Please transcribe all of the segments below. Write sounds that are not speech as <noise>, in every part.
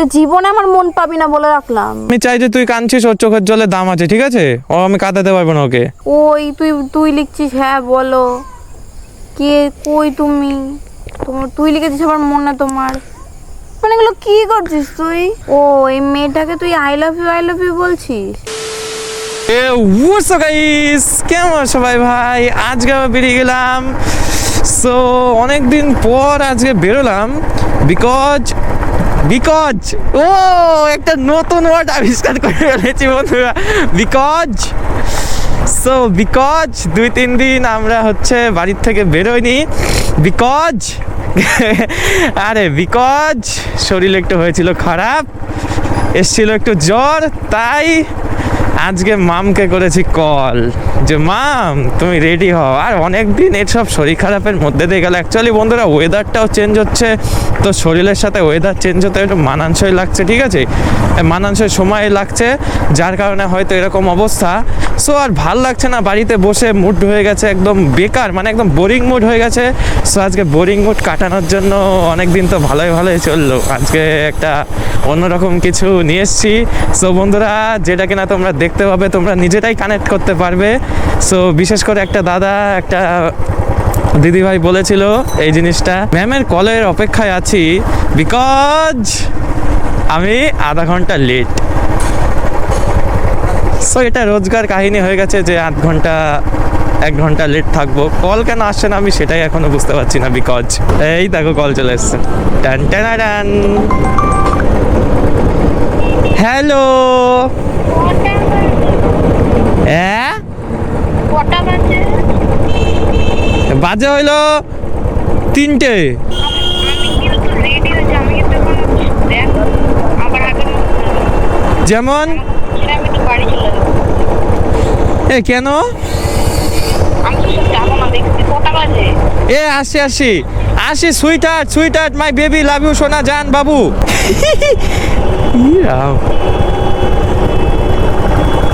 তুই জীবনে আমার মন পাবি না বলে রাখলাম। আমি চাই যে তুই কাঁদছিস ওর চোখের জলে দাম আছে ঠিক আছে? ও আমি কাঁদাতে পারব না ওকে। ওই তুই তুই লিখছিস হ্যাঁ বলো। কে কই তুমি? তোমার তুই লিখেছিস আমার মনে তোমার। মানে এগুলো কি করছিস তুই? ও এই মেয়েটাকে তুই I love you I love you বলছিস? এ হোয়াটস গাইস কেমন সবাই ভাই? আজকে আমি বেরিয়ে গেলাম। সো অনেক দিন পর আজকে বেরোলাম বিকজ বিকজ। ও, একটা নতুন ওয়ার্ড আবিষ্কার করে ফেলেছি বন্ধুরা। বিকজ। সো বিকজ, দুই, তিন দিন আমরা হচ্ছে বাড়ির থেকে বেরোইনি। বিকজ। আরে, বিকজ। শরীর একটু হয়েছিল খারাপ, এসছিল একটু জ্বর, তাই আজকে মামকে করেছি কল। যে, মাম, তুমি রেডি হও। আর অনেক দিন এসব শরীর খারাপের মধ্যে দিয়ে গেল। অ্যাকচুয়ালি বন্ধুরা ওয়েদারটাও চেঞ্জ হচ্ছে। তো শরীরের সাথে ওয়েদার চেঞ্জ হতে একটু মানানসই লাগছে, ঠিক আছে? মানানসই সময় লাগছে, যার কারণে হয়তো এরকম অবস্থা। সো আর ভালো লাগছে না, বাড়িতে বসে মুড হয়ে গেছে একদম বেকার মানে একদম বোরিং মুড হয়ে গেছে। সো আজকে বোরিং মুড কাটানোর জন্য অনেক দিন তো ভালোই ভালোই চলল। আজকে একটা অন্যরকম কিছু নিয়ে এসছি। সো বন্ধুরা, যেটা কিনা তোমরা দেখতে পাবে, তোমরা নিজেরাই কানেক্ট করতে পারবে। সো বিশেষ করে একটা দাদা, একটা দিদিভাই বলেছিল এই জিনিসটা। ম্যামের কলের অপেক্ষায় আছি বিকজ আমি আধা ঘণ্টা লেট সো এটা রোজগার কাহিনী হয়ে গেছে যে আধ ঘণ্টা, এক ঘণ্টা লেট থাকব। কল কেন আসছে না আমি সেটাই এখনও বুঝতে পারছি না বিকজ এই দেখো কল চলে এসছে। টান হ্যালো হ্যাঁ? বাজে? হইল তিনটে। যেমন? এ কেন? এ আসি আসি। আসি sweeter sweeter my baby love you সোনা জান বাবু। <laughs> ইয়া।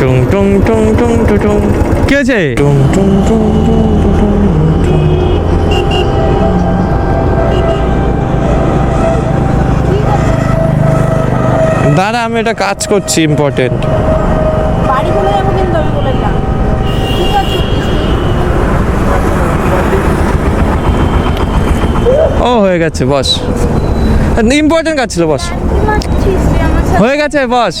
টুং টু কি হয়েছে টুং দাঁড়া আমি এটা কাজ করছি ইম্পর্টেন্ট ও হয়ে গেছে বস ইম্পর্টেন্ট কাজ ছিল বস হয়ে গেছে বস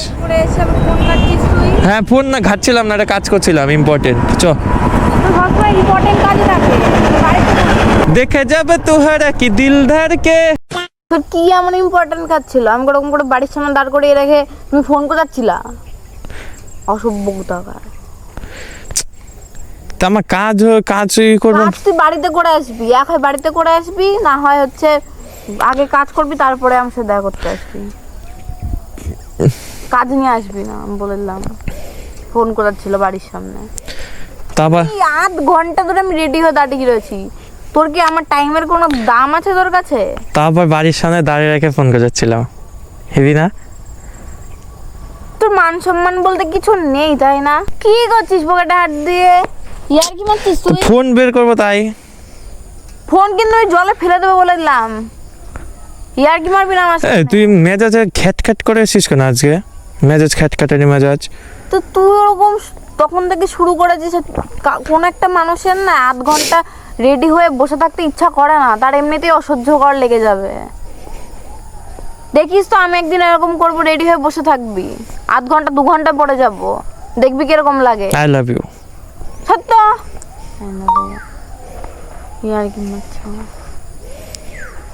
হ্যাঁ ফোন না ঘাটছিলাম না একটা কাজ করছিলাম ইম্পর্টেন্ট চ। দেখে যাবে তুহারা কি দিল ধরকে তোর কি এমন ইম্পর্টেন্ট কাজ ছিল? আমি ওরকম করে বাড়ির সামনে দাঁড় করিয়ে রেখে তুমি ফোন কোথাচ্ছিলা অসভ্য কোথাকার। তা আমার কাজ কাজ করব। তুই বাড়িতে করে আসবি। এক হয় বাড়িতে করে আসবি না হয় হচ্ছে আগে কাজ করবি তারপরে আমার সাথে দেখা করতে আসবি। কাজ নিয়ে আসবি না আমি বলে দিলাম। ফোন করার ছিল বাড়ির সামনে। তারপর আধ ঘণ্টা ধরে আমি রেডি হয়ে দাঁড়িয়ে রয়েছি। তোর কি আমার টাইমের কোনো দাম আছে তোর কাছে? তারপর বাড়ির সামনে দাঁড়িয়ে রেখে ফোন করেছিলাম। হেবি না? তোর মান সম্মান বলতে কিছু নেই তাই না? কি করছিস পকেটে হাত দিয়ে? ইয়ার কি মারছিস তুই? ফোন বের করব তাই। ফোন কিন্তু আমি জলে ফেলে দেবো বলে দিলাম। ইয়ার কি মারবি না আমার তুই মেজাজে খ্যাট খ্যাট করে এসিস কেন আজকে? মেজাজ খ্যাট খ্যাটারি মেজাজ। তো তুই ওরকম তখন থেকে শুরু করেছিস কা- কোন একটা মানুষের না আধ ঘণ্টা রেডি হয়ে বসে থাকতে ইচ্ছা করে না তার এমনিতেই অসহ্যকর লেগে যাবে। দেখিস তো আমি একদিন এরকম করব রেডি হয়ে বসে থাকবি। আধ ঘণ্টা দু ঘণ্টা পরে যাব। দেখবি কীরকম লাগে। আই লাভ ইউ সত্য। ইয়ার কি মারছো?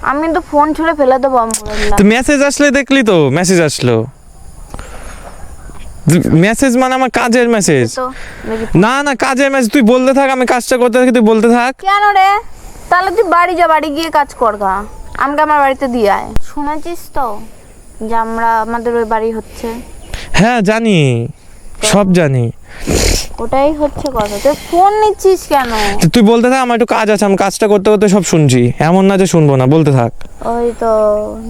আমি তো ফোন ছুড়ে ফেলে দেবো আমি তো মেসেজ আসলে দেখলি তো মেসেজ আসলো। মেসেজ মানে আমার কাজের মেসেজ না না কাজের মেসেজ তুই বলতে থাক আমি কাজটা করতে থাকি তুই বলতে থাক। কেন রে? তাহলে তুই বাড়ি যা বাড়ি গিয়ে কাজ কর গা। আমাকে আমার বাড়িতে দিয়ে আয়। শুনেছিস তো যে আমরা আমাদের ওই বাড়ি হচ্ছে? হ্যাঁ জানি। সব জানি। ওটাই হচ্ছে কথা। তুই ফোন নিচ্ছিস কেন? তুই বলতে থাক আমার একটু কাজ আছে আমি কাজটা করতে করতে সব শুনছি। এমন না যে শুনব না বলতে থাক। ওই তো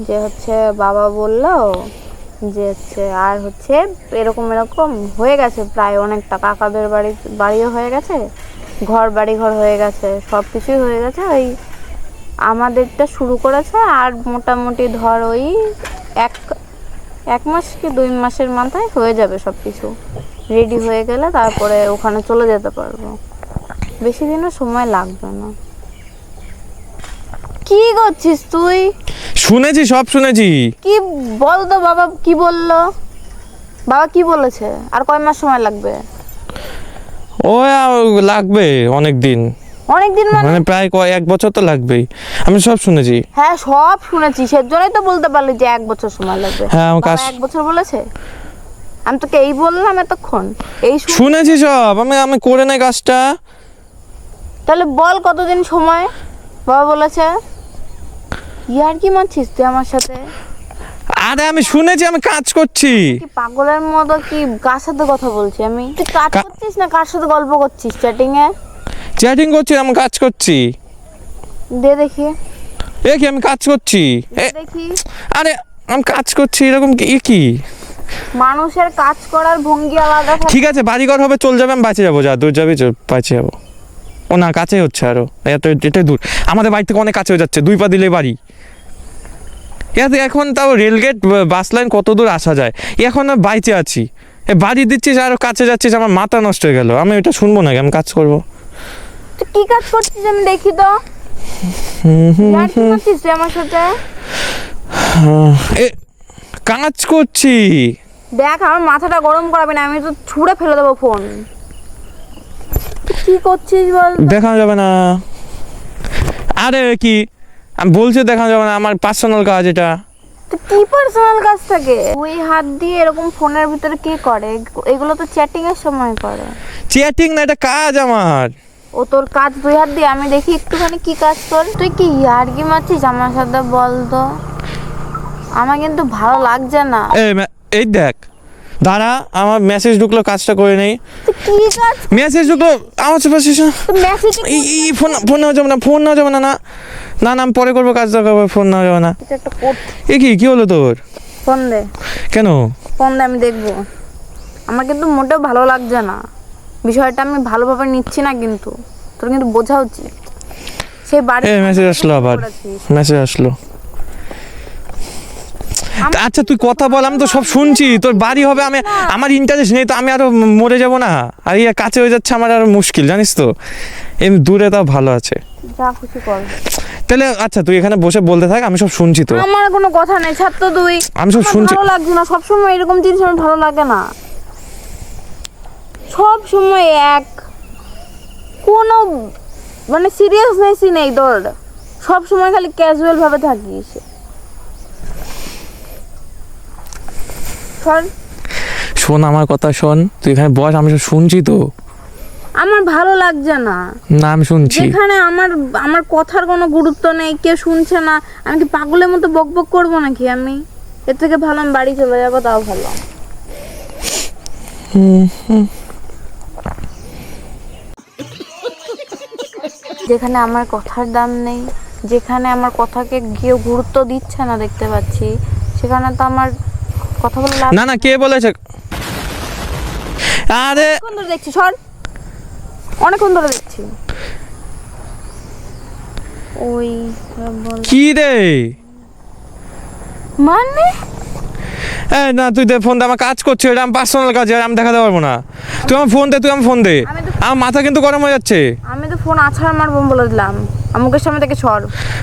যে হচ্ছে বাবা বলল যে হচ্ছে আর হচ্ছে এরকম এরকম হয়ে গেছে প্রায় অনেকটা কাকাদের বাড়ি, বাড়িও হয়ে গেছে, ঘর বাড়ি ঘর হয়ে গেছে সব কিছুই হয়ে গেছে। ওই আমাদেরটা শুরু করেছে আর মোটামুটি ধর ওই এক এক মাস কি দুই মাসের মাথায় হয়ে যাবে সব কিছু রেডি হয়ে গেলে তারপরে ওখানে চলে যেতে পারব। বেশি দিনও সময় লাগবে না। কি করছিস তুই? শুনেছি সব শুনেছি। কি বল তো বাবা কি বলল? বাবা কি বলেছে? আর কয় মাস সময় লাগবে? ও লাগবে অনেক দিন অনেক দিন মানে? মানে প্রায় কয় এক বছর তো লাগবেই। আমি সব শুনেছি। হ্যাঁ সব শুনেছি। সেজন্যই তো বলতে পারলি যে এক বছর সময় লাগবে। হ্যাঁ, আমার কাজ- এক বছর বলেছে? আমি তোকে এই বললাম এতক্ষণ। এই শুনেছি সব। আমি আমি করে নাই কাজটা। তাহলে বল কতদিন সময়? বাবা বলেছে? ইয়ার কি মারছিস তুই আমার সাথে? আরে আমি শুনেছি আমি কাজ করছি। কি পাগলের মতো কি কার সাথে কথা বলছি আমি? তুই কাজ করছিস না কার সাথে গল্প করছিস? চ্যাটিং এ? চ্যাটিং করছি আমি কাজ করছি। দে দেখি। এ কি আমি কাজ করছি? এ দেখি। আরে আমি কাজ করছি এরকম কি কি? মানুষের কাজ করার ভঙ্গি আলাদা ঠিক আছে বাড়িঘর হবে চল যাবে আমি বাঁচে যাব যা দূর যাবি বাঁচে যাব। ও না কাছে হচ্ছে আরও। এত এটাই দূর। আমাদের বাড়ি থেকে অনেক কাছে হয়ে যাচ্ছে দুই পা দিলে বাড়ি। এতে এখন তাও রেলগেট বাস লাইন কত দূর আসা যায়? এখন বাইচে আছি। এ বাড়ি দিচ্ছিস আরও কাছে যাচ্ছিস আমার মাথা নষ্ট হয়ে গেল। আমি এটা শুনব না আমি কাজ করব। কি কাজ করছিস আমি দেখি তো? আমার সাথে? এ কাজ করছি। দেখ আমার মাথাটা গরম করাবি না আমি তো ছুঁড়ে ফেলে দেবো ফোন কি করছিস বল দেখানো যাবে না। আরে কি? আমি বলছি দেখানো যাবে না আমার পার্সোনাল কাজ এটা। কি পার্সোনাল কাজ থাকে? ওই হাত দিয়ে এরকম ফোনের ভিতরে কি করে? এগুলো তো চ্যাটিং এর সময় করে। চ্যাটিং না এটা কাজ আমার। ও তোর কাজ দুই হাত দিয়ে আমি দেখি একটুখানি কি কাজ কর। তুই কি ইয়ার কি মারছিস? আমার সাথে বল তো। আমার কিন্তু ভালো লাগছে না। এই দেখ। দাঁড়া আমার মেসেজ ঢুকলো কাজটা করে নেই। মেসেজ ঢুকলো আমার পাশে এই ফোন ফোন নেওয়া যাবে না ফোন নেওয়া যাবে না না। না না আমি পরে করব কাজটা করব ফোন নেওয়া যাবে না। এ কি কি হলো তোর? ফোন দে। কেন? ফোন দে আমি দেখব। আমার কিন্তু মোটেও ভালো লাগছে না। বিষয়টা আমি ভালোভাবে নিচ্ছি না কিন্তু। তোর কিন্তু বোঝা উচিত। সেই বাড়ি মেসেজ আসলো আবার। মেসেজ আসলো। আচ্ছা তুই কথা বল আমি তো সব শুনছি। তোর বাড়ি হবে আমি আমার ইন্টারেস্ট নেই তো আমি আরও মরে যাব না। আর ইয়ে কাছে হয়ে যাচ্ছে আমার আরও মুশকিল জানিস তো। এমনি দূরে তাও ভালো আছে। যা খুশি কর। তাহলে আচ্ছা তুই এখানে বসে বলতে থাক আমি সব শুনছি তো। আমার কোনো কথা নেই তো তুই। আমি সব শুনছি। ভালো লাগছে না সবসময় এরকম জিনিস আমার ভালো লাগে না। সব সময় এক। কোনো মানে সিরিয়াসনেসই নেই তোর। সব সময় খালি ক্যাজুয়াল ভাবে থাকিস। সর শোন আমার কথা শোন। তুই এখানে বস আমি সব শুনছি তো। আমার ভালো লাগছে না। না আমি শুনছি। যেখানে আমার আমার কথার কোনো গুরুত্ব নেই কেউ শুনছে না। আমি কি পাগলের মতো বক বক করব নাকি আমি? এর থেকে ভালো আমি বাড়ি চলে যাব তাও ভালো। যেখানে আমার কথার দাম নেই যেখানে আমার কথাকে কেউ গুরুত্ব দিচ্ছে না দেখতে পাচ্ছি সেখানে তো আমার কথা বলে লাভ না না কে বলেছে? আরে! অনেকক্ষণ ধরে দেখছি সর। অনেকক্ষণ ধরে দেখছি। ওই কি রে? মানে? এ না তুই দে ফোন দে আমার কাজ করছে এটা আমার পার্সোনাল কাজ এটা আমি দেখাতে পারব না। তুই আমার ফোন দে তুই আমার ফোন দে। আমার মাথা কিন্তু গরম হয়ে যাচ্ছে। আমি তো ফোন আছাড় মারবো বলে দিলাম। আর মুখের সামনে থেকে সর।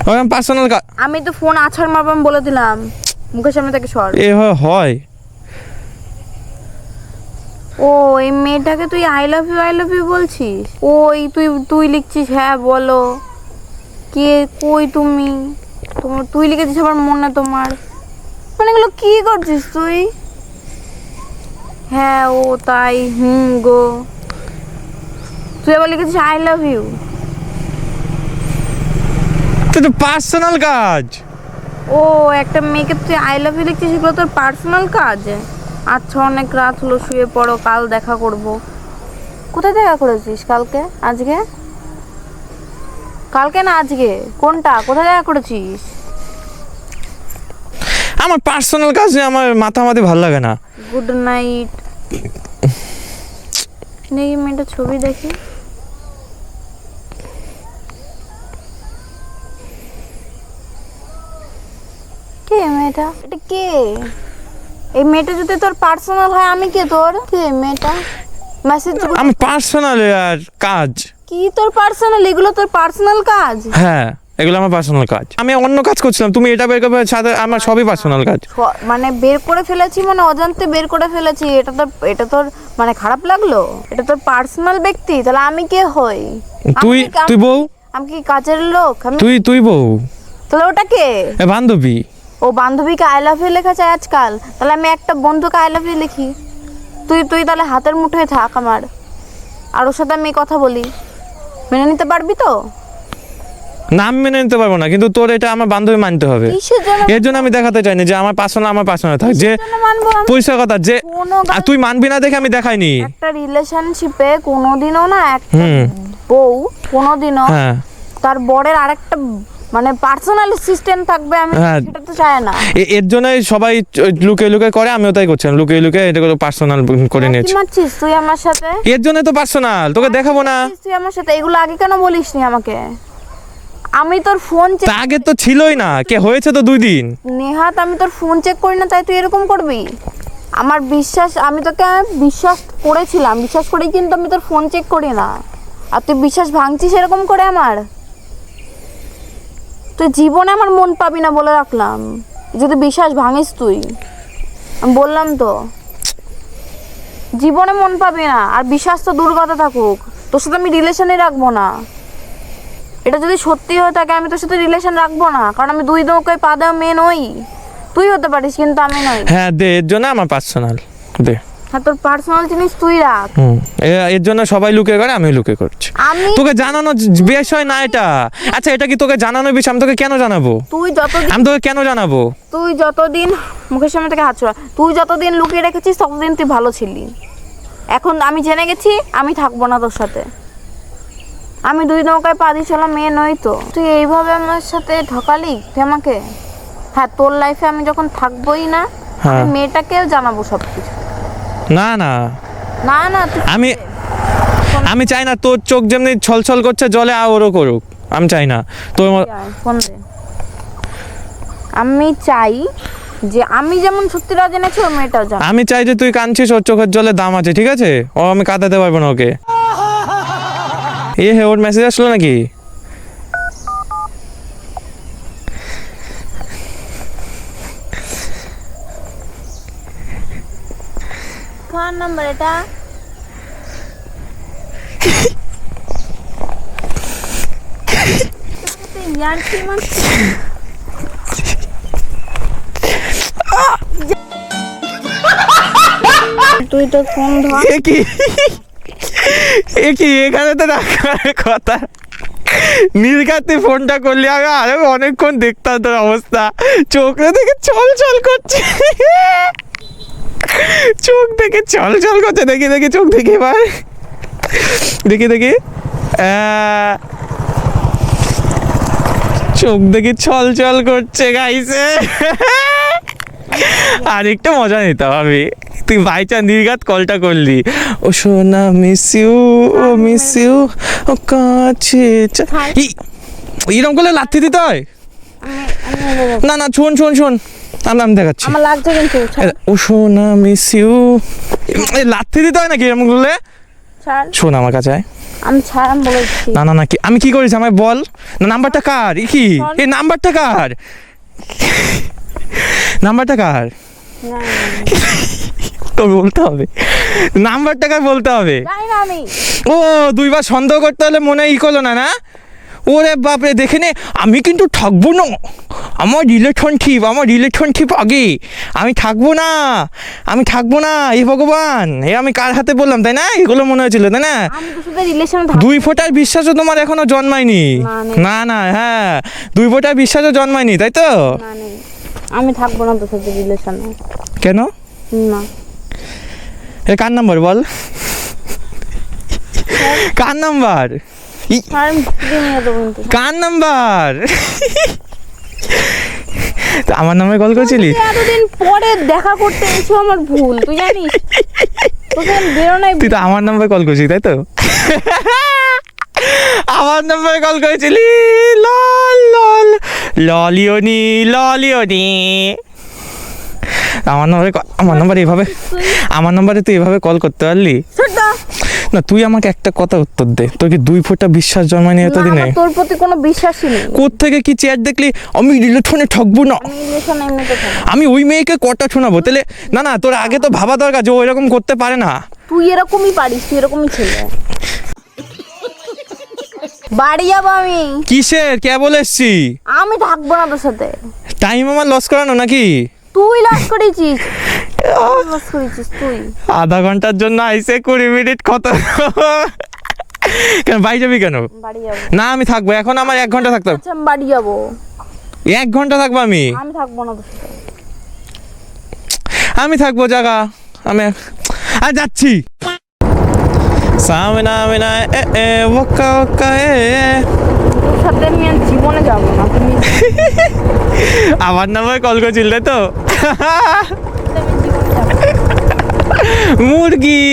ওই আমার পার্সোনাল কাজ আমি তো ফোন আছাড় মারবো বলে দিলাম। মুখের সামনে থেকে সর এ হয়- হয়। ও এই মেয়েটাকে তুই I love you I love you বলছিস? ওই তুই তুই লিখছিস হ্যাঁ বলো। কে কই তুমি? তোমার তুই লিখেছিস আবার মনে তোমার। মানে এগুলো কি করছিস তুই? হ্যাঁ ও তাই হুম গো। তুই আবার লিখেছিস আই লাভ ইউ তো পার্সোনাল কাজ। ও একটা মেয়েকে তুই আই লাভ ইউ লিখছিস এগুলো তোর পার্সোনাল কাজ? আচ্ছা অনেক রাত হলো শুয়ে পড়ো কাল দেখা করব। কোথায় দেখা করেছিস কালকে? আজকে? কালকে না আজকে? কোনটা? কোথায় দেখা করেছিস? আমার পার্সোনাল কাজে আমার মাথা মাথি ভালো লাগে না। গুড নাইট দেখি মেয়েটা ছবি দেখি। কে মেয়েটা? এটা কে? এই মেয়েটা যদি তোর পার্সোনাল হয় আমি কে তোর? কে মেয়েটা? মেসেজ আমার পার্সোনাল আর কাজ। কি তোর পার্সোনাল এগুলো তোর পার্সোনাল কাজ? হ্যাঁ এগুলো আমার পার্সোনাল কাজ। আমি অন্য কাজ করছিলাম তুমি এটা বের করবে সাথে আমার সবই পার্সোনাল কাজ। মানে বের করে ফেলেছি মানে অজান্তে বের করে ফেলেছি এটা তোর এটা তোর মানে খারাপ লাগল? এটা তোর পার্সোনাল ব্যক্তি তাহলে আমি কে হই? তুই আমি তুই বউ? আমি কি কাজের লোক? আমি তুই তুই বউ। তাহলে ওটা কে? এ বান্ধবী। ও বান্ধবীকে আই লাভ ইউ লেখা যায় আজকাল তাহলে আমি একটা বন্ধুকে আই লাভ ইউ লিখি। তুই তুই তাহলে হাতের মুঠোয় থাক আমার। আর ওর সাথে আমি কথা বলি। মেনে নিতে পারবি তো? নাম মেনে নিতে পারব না কিন্তু তোর এটা আমার বান্ধবী মানতে হবে। এর জন্য আমি দেখাতে চাইনি যে আমার পার্সোনাল আমার পার্সোনাল থাক। যে মানবো কথা যে তুই মানবি না দেখে আমি দেখাইনি। একটা রিলেশনশিপে কোনোদিনও না একটা। বউ কোনোদিনও হ্যাঁ। তার বরের আরেকটা মানে পার্সোনাল সিস্টেম থাকবে আমি হ্যাঁ। সেটা তো চাই না। এর জন্যই সবাই লুকিয়ে লুকিয়ে করে আমিও তাই করছিলাম লুকিয়ে লুকিয়ে এটা পার্সোনাল করে নিয়েছি। মারছিস তুই আমার সাথে? এর জন্য তো পার্সোনাল তোকে দেখাবো না। তুই আমার সাথে? এগুলো আগে কেন বলিসনি আমাকে? আমি তোর ফোন চেক আগে তো ছিলই না কে হয়েছে তো দুই দিন। নেহাত আমি তোর ফোন চেক করি না তাই তুই এরকম করবি? আমার বিশ্বাস আমি তোকে বিশ্বাস করেছিলাম বিশ্বাস করেই কিন্তু আমি তোর ফোন চেক করি না। আর তুই বিশ্বাস ভাঙছিস এরকম করে আমার? তুই জীবনে আমার মন পাবি না বলে রাখলাম। যদি বিশ্বাস ভাঙিস তুই। আমি বললাম তো। জীবনে মন পাবি না, আর বিশ্বাস তো দূর কথা থাকুক। তোর সাথে আমি রিলেশনে রাখব না। এটা যদি সত্যি হয়ে থাকে, আমি তোর সাথে রিলেশন রাখব না। কারণ আমি দুই নৌকায় পা দেওয়া মেয়ে নই। তুই হতে পারিস, কিন্তু আমি নই। হ্যাঁ দে, এর জন্য আমার পার্সোনাল দে। হ্যাঁ তোর পার্সোনাল জিনিস তুই রাখ। হুম। এর জন্য সবাই লুকিয়ে করে আমি লুকিয়ে করছি। আমি তোকে জানানো বিষয় না এটা। আচ্ছা এটা কি তোকে জানানোর বিষয়? আমি তোকে কেন জানাব? তুই যতদিন আমি তোকে কেন জানাব? তুই যতদিন মুখের সামনে থেকে হাত ছড়া। তুই যতদিন লুকিয়ে রেখেছিস ততদিন তুই ভালো ছিলি। এখন আমি জেনে গেছি আমি থাকব না তোর সাথে। আমি দুই নৌকায় পা দিয়ে চলা মেয়ে নই তো। তুই এইভাবে আমার সাথে ঠকালি তুই আমাকে? হ্যাঁ তোর লাইফে আমি যখন থাকবোই না আমি হ্যাঁ। মেয়েটাকেও জানাব সব কিছু না না। না না আমি আমি চাই না তোর চোখ যেমনি ছলছল করছে জলে আর ওরও করুক। আমি চাই না। তোর আমি চাই যে আমি যেমন সত্যিটা জেনেছি ওই মেয়েটাও জানে। আমি চাই যে তুই কাঁদছিস ওর চোখের জলে দাম আছে ঠিক আছে? ও আমি কাঁদাতে পারব না ওকে। <laughs> এ হে ওর মেসেজ আসলো নাকি? কার নাম্বার এটা? তুই তো ফোন ধর। কি? কি? এখানে তো রাখার কথা। নীলকাতে ফোনটা করলি। আমি আরও অনেকক্ষণ দেখতাম তোর অবস্থা। চোখে দেখে চল চল করছে চোখ দেখে চল চল করছে দেখে দেখি চোখ দেখি এবার। দেখি দেখি। চোখ দেখি ছল ছল করছে গাইছে আর একটু মজা নিতাম আমি। তুই বাই চান নির্ঘাত কলটা করলি। ও সোনা মিস ইউ ও মিস ইউ ও কাছে এরকম করলে লাথি দিতে হয়? না না শোন শোন শোন। আমি আমি দেখাচ্ছি। আমার লাগছে কিন্তু ও সোনা মিস ইউ লাথি দিতে হয় নাকি এরকম করলে? শোন আমার কাছে আমি ছাড় আমি বলেছি না না না কি আমি কি করেছি আমায় বল? না নাম্বারটা কার? কি? এই নাম্বারটা কার? নাম্বারটা কার? তোর বলতে হবে। নাম্বারটা কার বলতে হবে? ও দুইবার সন্দেহ করতে হলে মনে ই করল না না? ওরে বাপরে দেখে নে আমি কিন্তু থাকব না। আমার রিলেশনশিপ আমার রিলেশনশিপ আগে। আমি থাকব না আমি থাকব না এ ভগবান। এ আমি কার হাতে বললাম তাই না? এগুলো মনে হয়েছিল তাই না? দুই ফোঁটার বিশ্বাসও তোমার এখনও জন্মায়নি। না, না না হ্যাঁ দুই ফোঁটার বিশ্বাসও জন্মায়নি তাই তো? আমি থাকব না তোর সাথে রিলেশনে কেন? না। এ কার নাম্বার বল। কার নাম্বার? কার নাম্বার? তো আমার নামে কল করেছিলি? এতদিন পরে দেখা করতে এসো আমার ভুল তুই জানিস? তোকে বেরোনাই তুই তো আমার নাম্বারে কল করেছিস তাই তো? আমার নাম্বারে কল করেছিলি? লল লল ললিওনি ললিওনি আমার নাম্বারে আমার নাম্বারে এভাবে আমার নাম্বারে তুই এভাবে কল করতে পারলি? না তুই আমাকে একটা কথা উত্তর দে। তোর কি দুই ফোঁটা বিশ্বাস জন্মায়নি এতদিনে? তোর প্রতি কোনো বিশ্বাসই নেই। থেকে কি চেয়ার দেখলি? আমি রিলেশনে ঠকবো না। আমি ওই মেয়েকে কটা শোনাবো? তাহলে না না তোর আগে তো ভাবা দরকার যে এরকম করতে পারে না। তুই এরকমই পারিস তুই এরকমই ছেলে। বাড়ি যাব আমি। কিসের? কে বলে এসছি? আমি থাকব না তোর সাথে। টাইম আমার লস করানো নাকি? তুই লস করেছিস। আধা ঘণ্টার জন্য আইসে কুড়ি মিনিট কত? কেন বাড়ি যাবি কেন? না আমি থাকব। এখন আমার এক ঘণ্টা থাকতে হবে। আচ্ছা বাড়ি যাব। এক ঘণ্টা থাকব আমি? আমি থাকব না আমি থাকব জায়গা আমি আর যাচ্ছি। সামনা মিনা এ এ ওকা ওকা এ সাথে আমি জীবনে যাব না তুমি <laughs> আমার নাম্বার কল করছিল তো। <laughs> মুরগি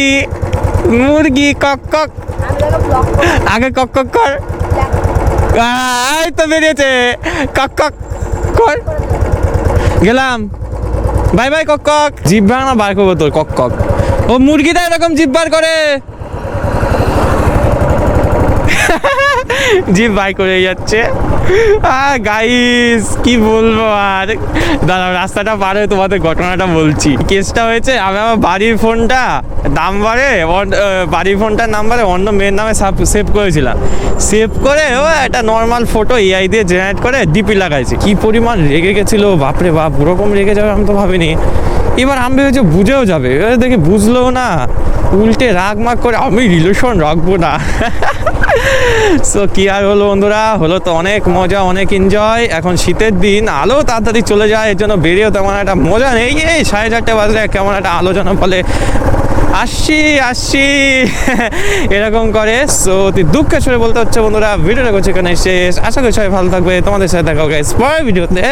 মুরগি কক কক। আগে কক কক কর। এই তো বেরিয়েছে। কক কক কর। গেলাম। বাই বাই কক কক। জিভ না, বার করব তোর কক কক। ও মুরগিটা এরকম জিভ বার করে। জিভ বাই করে যাচ্ছে। গাইস কি বলব আর? দাঁড়াও রাস্তাটা পার হয়ে তোমাদের ঘটনাটা বলছি। কেসটা হয়েছে আমি আমার বাড়ির ফোনটা অন- আহ, বাড়ির ফোনটার নাম্বারে অন্য মেয়ের নামে সেভ করেছিলাম। সেভ করে ও একটা নর্মাল ফটো এআই দিয়ে জেনারেট করে ডিপি লাগাইছি। কি পরিমাণ রেগে গেছিল বাপরে বাপ ওরকম রেগে যাবে আমি তো ভাবিনি। এবার আমি ভেবেছি বুঝেও যাবে দেখি বুঝলেও না। উল্টে রাগ মাগ করে আমি রিলেশন রাখব না। <laughs> সো কি আর হলো বন্ধুরা? হলো তো অনেক মজা, অনেক এনজয় এখন শীতের দিন, আলো তাড়াতাড়ি চলে যায়, এর জন্য বেরিয়েও তেমন একটা মজা নেই। এই সাড়ে চারটে বাজলে কেমন একটা আলোচনা ফলে আসছি আসছি। এরকম করে। সো তুই দুঃখে সরে বলতে হচ্ছে বন্ধুরা, ভিডিওটা করছে এখানে শেষ। আশা করি সবাই ভালো থাকবে। তোমাদের সাথে দেখা হবে পরের ভিডিওতে।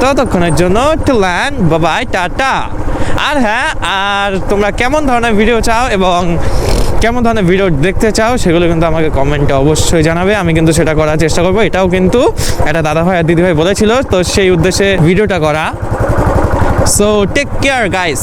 ততক্ষণের জন্য টু ল্যান্ড বাবাই টাটা। আর হ্যাঁ আর তোমরা কেমন ধরনের ভিডিও চাও এবং কেমন ধরনের ভিডিও দেখতে চাও সেগুলো কিন্তু আমাকে কমেন্টে অবশ্যই জানাবে। আমি কিন্তু সেটা করার চেষ্টা করব। এটাও কিন্তু একটা দাদাভাই আর দিদিভাই বলেছিল, তো সেই উদ্দেশ্যে ভিডিওটা করা। So take care guys